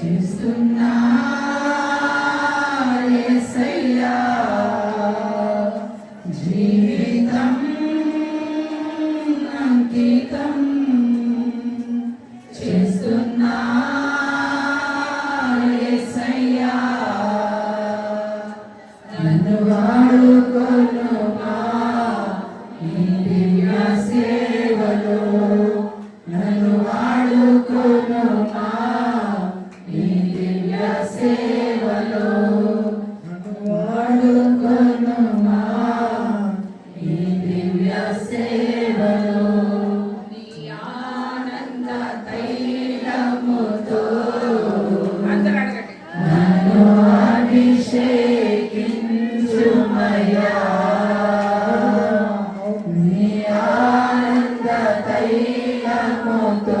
చేస్తున్నా జీవి సేవలో వాడుకొను మా ఈ దివ్య సేవలో నీ ఆనంద తైలముతో నన్ను అభిషేకించుమయా నీ ఆనంద తైలముతో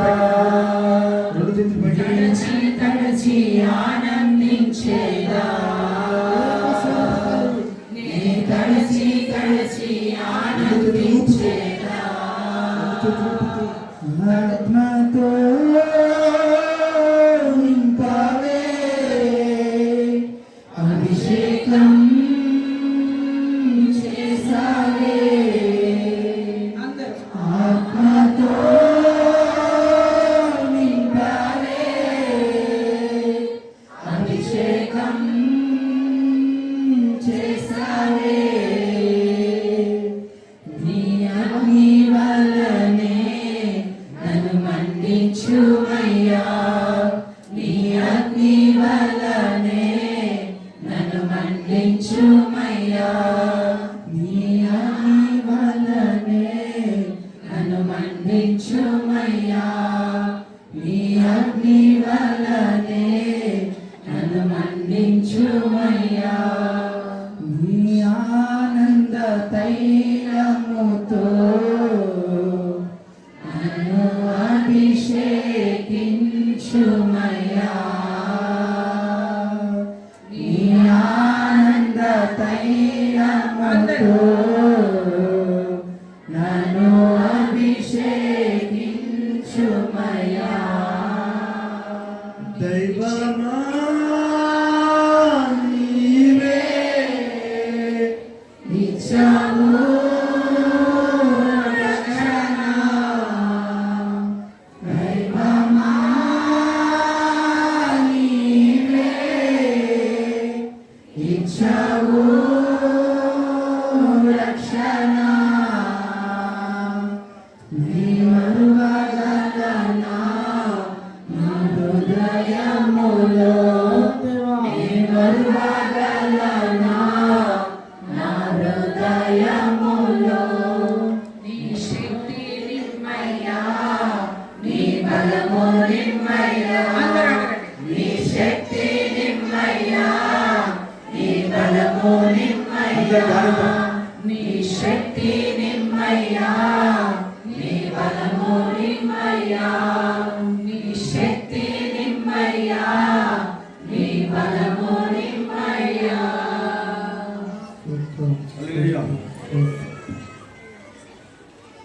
Abhishekam హృదయములో నీ శక్తి నిమ్మయ్యా నీ బలము నిమ్మయ్యా నీ శక్తి నిమ్మయ్యా నీ బలము నిమ్మయ్యా నీ శక్తి నిమ్మయ్యా నీ బలము నిమ్మయ్యా